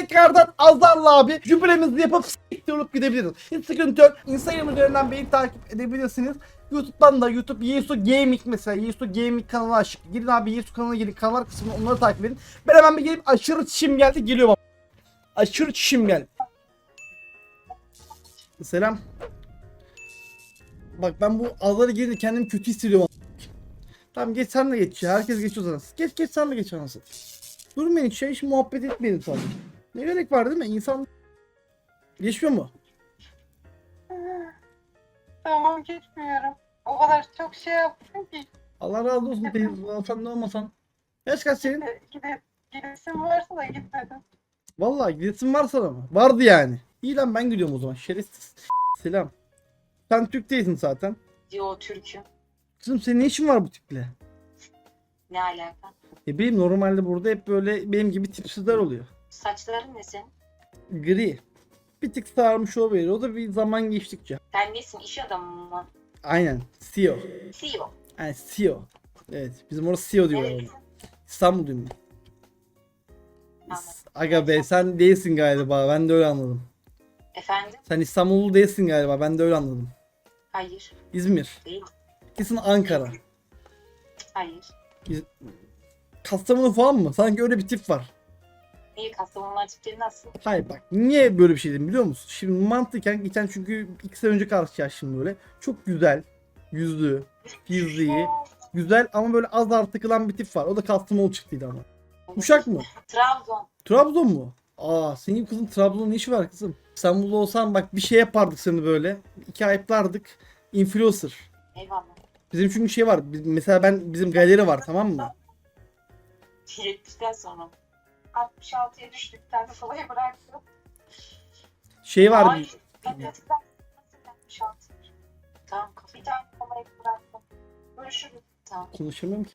tekrardan Azar'la abi jübilemizi yapıp s**tik olup gidebiliriz. Hiç sıkıntı yok. Instagram üzerinden beni takip edebilirsiniz. YouTube'dan da YouTube Yesu Gaming mesela Yesu Gaming kanalı açık. Girin abi Yesu kanalına gelin kanallar kısmına onları takip edin. Ben hemen bir gelip aşırı çişim geldi geliyorum. abi. Aşırı çişim geldi. Selam. Bak ben bu Azar'a girince kendimi kötü hissediyorum. Tamam geç sen de geç ya. Herkes geçiyor zaten. Geç geç sen de geç anasını. Durmayın hiç şey hiç muhabbet etmeyin sadece. Ne gerek var değil mi? İnsan geçmiyor mu? Tamam geçmiyorum. O kadar çok şey yaptım ki. Allah razı olsun teyze. Sen ne olmasan. Yaş kaç senin? Gide, gidesim varsa da gitmedim. Vallahi gidesin varsa da mı? Vardı yani. İyi lan ben gidiyorum o zaman. Şerefsiz. Selam. Sen Türk değilsin zaten. Yo Türk'üm. Kızım senin ne işin var bu tiple? Ne alaka? E benim normalde burada hep böyle benim gibi tipsizler oluyor. Saçların ne senin? Gri. Bir tık sarmış olabilir. O da bir zaman geçtikçe. Sen nesin? İş adamı mı? Aynen. CEO. CEO. Yani CEO. Evet. Bizim orası CEO diyorlar. Evet. İstanbul'duyum ben. Anladım. Aga be sen değilsin galiba. Ben de öyle anladım. Efendim? Sen İstanbullu değilsin galiba. Ben de öyle anladım. Hayır. İzmir. Değil. Kesin Ankara. Hayır. Kastamonu falan mı? Sanki öyle bir tip var. Niye Kastamonular tipleri nasıl? Hayır bak niye böyle bir şey dedim biliyor musun? Şimdi mantıken geçen çünkü iki sene önce karşılaştım böyle. Çok güzel, yüzlü, fiziği, güzel ama böyle az daha takılan bir tip var. O da Kastamonu çıktıydı ama. Uşak mı? Trabzon. Trabzon mu? Aa senin kızın Trabzon'un ne işi var kızım? İstanbul'da olsan bak bir şey yapardık seni böyle. İki ayıplardık. Influencer. Eyvallah. Bizim çünkü şey var. biz- Mesela ben bizim galeri var tamam mı? 70'den sonra. 66'ya düştükten dolayı bıraktım. Şey var. 66. Tamam. Bir tane kolayı bıraktım. Görüşürüz. Tamam. Konuşamıyorum ki.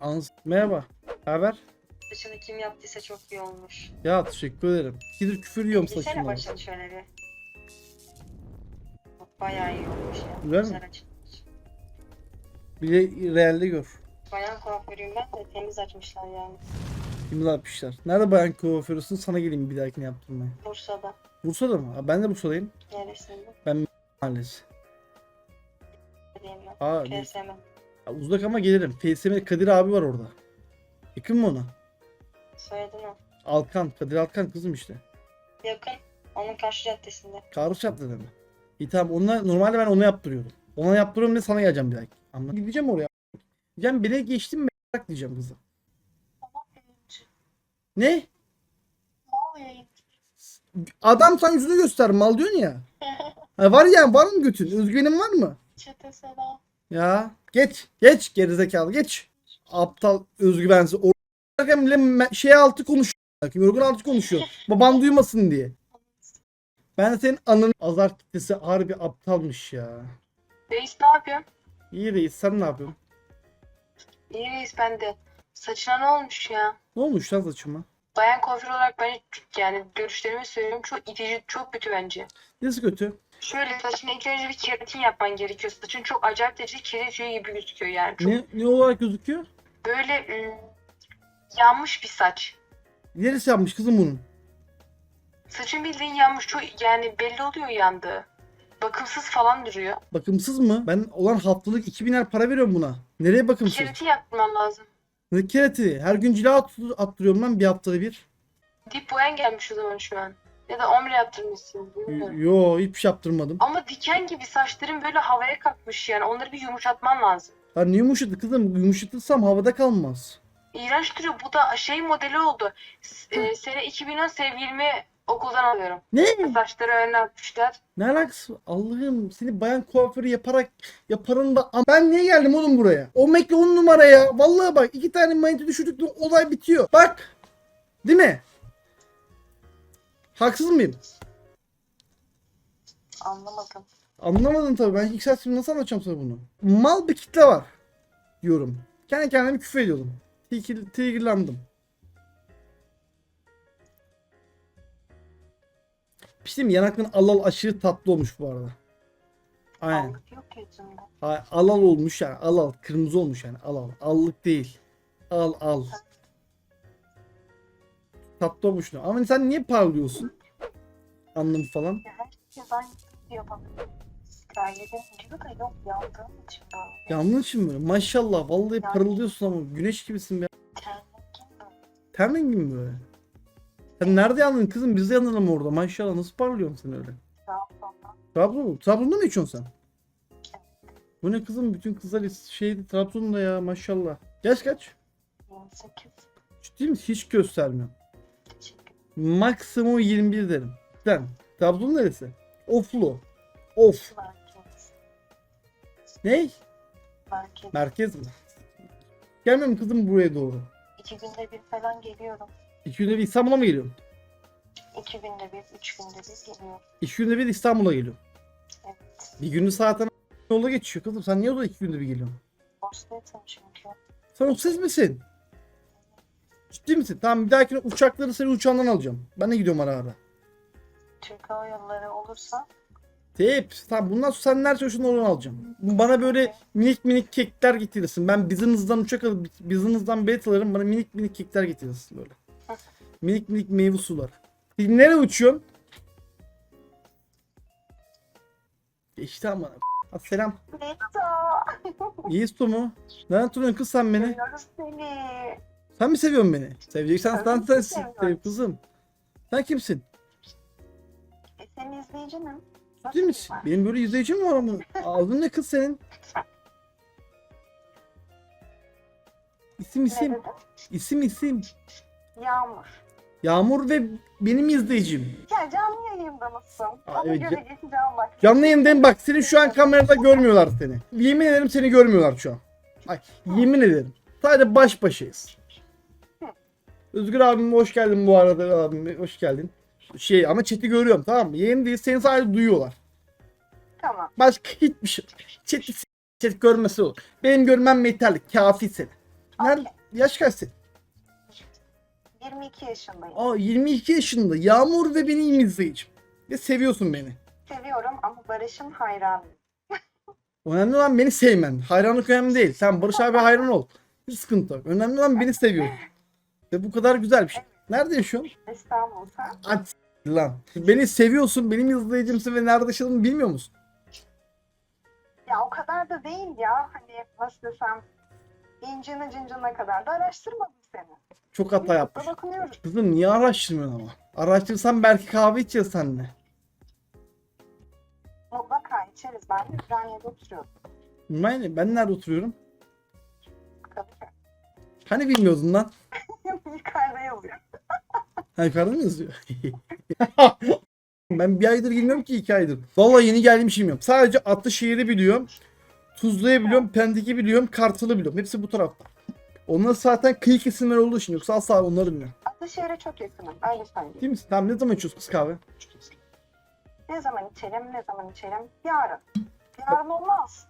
Ans Merhaba. Haber? Saçını kim yaptıysa çok iyi olmuş. Ya teşekkür ederim. Gidip küfür yiyorum Gitsene saçımla. başını şöyle bir. Bak, Bayağı iyi olmuş ya. Güzel mi? açılmış. Bir de realde gör. Bayan kuaförüyüm ben de temiz açmışlar yani. İmza atmışlar. Nerede bayan kuaförüsün? Sana geleyim bir dahakine yaptırmaya. Bursa'da. Bursa'da mı? Ben de Bursa'dayım. Neresinde? Mahallesi. Diyeyim ben. Aa, KSM. ya uzak ama gelirim. FSM Kadir abi var orada. Yakın mı ona? Soyadın o. Alkan. Kadir Alkan kızım işte. Yakın. Onun karşı caddesinde. Karı çatladı mı? İyi tamam. Onunla, normalde ben onu yaptırıyordum. Ona yaptırıyorum diye sana geleceğim bir dakika. Anladın? Gideceğim oraya. Diyeceğim bire geçtim mi? Bırak diyeceğim kıza. Ne? Adam sen yüzünü göster mal diyorsun ya. Ha, var ya var mı götün? Özgüvenin var mı? Çete selam. Ya geç geç gerizekalı geç. Aptal özgüvensiz. O derken bile şey altı konuşuyor. Yorgun altı konuşuyor. Baban duymasın diye. Ben de senin ananın azar kitlesi harbi aptalmış ya. Reis ne yapıyorsun? İyi reis sen ne yapıyorsun? İyi reis ben de. Saçına ne olmuş ya? Ne olmuş lan saçıma? Bayan kuaför olarak ben yani görüşlerimi söylüyorum. Çok itici, çok kötü bence. Nesi kötü? Şöyle saçına ilk önce bir keratin yapman gerekiyor. Saçın çok acayip derecede tüyü gibi gözüküyor yani. Çok Ne, ne olarak gözüküyor? böyle ım, yanmış bir saç. Neresi yapmış kızım bunun? Saçın bildiğin yanmış. Çok yani belli oluyor yandığı. Bakımsız falan duruyor. Bakımsız mı? Ben olan haftalık 2000'er para veriyorum buna. Nereye bakımsız? Keratin yaptırman lazım. Kerati? Her gün cila at- attırıyorum ben bir haftada bir. Dip boyan gelmiş o zaman şu an. Ya da omre yaptırmışsın. bilmiyorum. Yo hiçbir şey yaptırmadım. Ama diken gibi saçların böyle havaya kalkmış yani. Onları bir yumuşatman lazım. Ya ne yumuşadı kızım? Yumuşatırsam havada kalmaz. İğrenç duruyor. Bu da şey modeli oldu. S- e, sene 2010 sevgilimi okuldan alıyorum. Ne? Saçları önüne atmışlar. Ne alakası? var? Allah'ım seni bayan kuaförü yaparak yaparın da Am- ben niye geldim oğlum buraya? O Mac'le on numara ya. Vallahi bak iki tane manita düşürdük de olay bitiyor. Bak. Değil mi? Haksız mıyım? Anlamadım. Anlamadın tabii. Ben ilk saat nasıl anlatacağım sana bunu? Mal bir kitle var. Diyorum. Kendi kendime küfür ediyordum. Trigger- Triggerlandım. Bir şey mi? Yanakların alal aşırı tatlı olmuş bu arada. Aynen. Allık yok. Ha, alal olmuş yani. Alal. Kırmızı olmuş yani. Alal. Allık değil. Al al. tatlı olmuş. Ama sen niye parlıyorsun? Anlamı falan. Ya herkes aynı yapabilir. Hikayede video da yok yandığım için böyle. Maşallah vallahi parıldıyorsun ama güneş gibisin be. Ten rengi mi böyle? Sen nerede yandın kızım? Biz de yanalım orada. Maşallah nasıl parlıyorsun sen öyle? Sonra. Trabzon, Trabzon'da mı içiyorsun sen? Bu ne kızım? Bütün kızlar şeydi Trabzon'da ya maşallah. Yaş kaç? 28. Ciddi misin? Hiç göstermiyor. Maksimum 21 derim. Sen Trabzon neresi? Oflu. Of. Merkez. Ne? Merkez. Merkez mi? Gelmiyor mu kızım buraya doğru? İki günde bir falan geliyorum. İki günde bir İstanbul'a mı geliyorum? İki günde bir, üç günde bir geliyorum. İki günde bir İstanbul'a geliyorum. Evet. Bir günü zaten yola geçiyor kızım. Sen niye orada iki günde bir geliyorsun? Boşluğum çünkü. Sen oksiz misin? Ciddi misin? Tamam bir dahakine uçakları seni uçağından alacağım. Ben de gidiyorum ara ara. Türk Hava Yolları olursa Tep. Tamam bundan sonra sen nerede çalışıyorsun oradan alacağım. Bana böyle minik minik kekler getirirsin. Ben business'dan uçak alıp business'dan bilet alırım. Bana minik minik kekler getirirsin böyle. Minik minik meyve sular. Peki nereye uçuyorsun? Geçti ama. Ha, selam. Beta! İyi su mu? Nereden tanıyorsun kız sen beni? Seviyoruz seni. Sen mi seviyorsun beni? Seveceksen sen seviyorum. Sev kızım. Sen kimsin? E, senin izleyicinim. Değil misin? Benim böyle izleyicim mi var ama? Ağzın ne kız senin? İsim Ne isim. dedin? İsim isim. Yağmur. Yağmur ve benim izleyicim. Ya canlı yayında mısın? Aa, Ona evet, göre ca- geçeceğim bak. Canlı yayındayım bak seni şu an kamerada görmüyorlar seni. Yemin ederim seni görmüyorlar şu an. Ay yemin ederim. Sadece baş başayız. Özgür abim hoş geldin bu arada abim hoş geldin. Şey ama chat'i görüyorum tamam mı? Yayın değil seni sadece duyuyorlar. Tamam. Başka hiçbir şey. Chat'i chat görmesi olur. Benim görmem yeterli. Kafi seni. Nerede? Yaş kaç senin? 22 yaşındayım. Aa 22 yaşında. Yağmur ve benim izleyicim. Ve seviyorsun beni. Seviyorum ama Barış'ın hayranıyım. Önemli olan beni sevmen. Hayranlık önemli değil. Sen Barış abi hayran ol. Hiç sıkıntı yok. Önemli olan beni seviyorsun. Ve bu kadar güzel bir şey. Nerede yaşıyorsun? İstanbul sen. Lan. Beni seviyorsun. Benim izleyicimsin ve nerede yaşadığımı bilmiyor musun? Ya o kadar da değil ya. Hani nasıl desem incine cincine kadar da araştırmadım. Çok hata yapmış. Kızım niye araştırmıyorsun ama? Araştırsan belki kahve içeceğiz seninle. Mutlaka içeriz. Ben de Ümraniye'de oturuyorum. Ben, ben nerede oturuyorum? Kadıköy. Hani bilmiyordun lan? Yukarıda yazıyor. Ha yukarıda mı yazıyor? ben bir aydır girmiyorum ki iki aydır. Vallahi yeni gelmişim yok. Sadece Atlışehir'i biliyorum. Tuzla'yı biliyorum. Pendik'i biliyorum. Kartal'ı biliyorum. Hepsi bu tarafta. Onlar zaten kıyı kesimler olduğu için yoksa asla onları bilmiyorum. Atlışehir'e çok yakınım. Öyle söyleyeyim. Değil misin? Tamam ne zaman içiyoruz kız kahve? Ne zaman içelim, ne zaman içelim? Yarın. Yarın olmaz.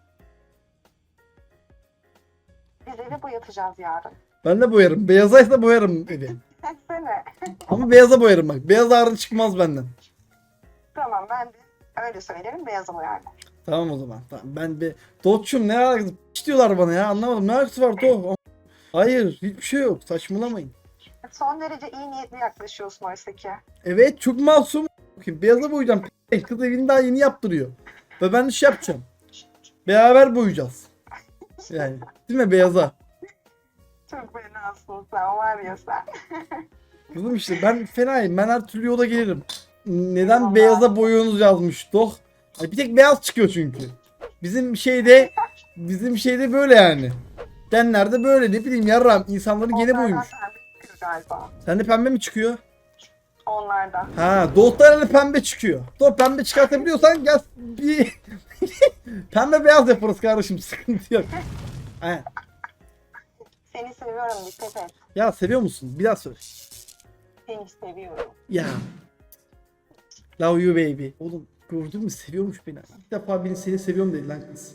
Biz evi boyatacağız yarın. Ben de boyarım. Beyazaysa boyarım evi. Sene. Ama beyaza boyarım bak. Beyaz ağrı çıkmaz benden. Tamam ben de öyle söylerim beyazı boyarlar. Tamam o zaman. Tamam. Ben bir Doç'um ne alakası? Piç diyorlar bana ya. Anlamadım. Ne alakası var Do? Hayır. Hiçbir şey yok. Saçmalamayın. Son derece iyi niyetli yaklaşıyorsun oysa ki. Evet çok masum. Beyaza boyayacağım. Kız evini daha yeni yaptırıyor. Ve ben de şey yapacağım. Beraber boyayacağız. Yani. Değil mi beyaza? Çok fenasın sen var ya sen. Kızım işte ben fenayım. Ben her türlü yola gelirim. Neden Eyvallah. beyaza boyuyorsunuz yazmış. Doh. Bir tek beyaz çıkıyor çünkü. Bizim şeyde bizim şeyde böyle yani. Denlerde böyle ne bileyim yarram insanların gene çıkıyor galiba. Sende pembe mi çıkıyor? Onlarda. Ha, doğutlarla pembe çıkıyor. Doğu pembe çıkartabiliyorsan gel bir pembe beyaz yaparız kardeşim sıkıntı yok. Aynen. Seni seviyorum dikkat et. Ya seviyor musun? Bir daha söyle. Seni seviyorum. Ya. Love you baby. Oğlum gördün mü seviyormuş beni. İlk defa beni seni seviyorum dedi lan kız.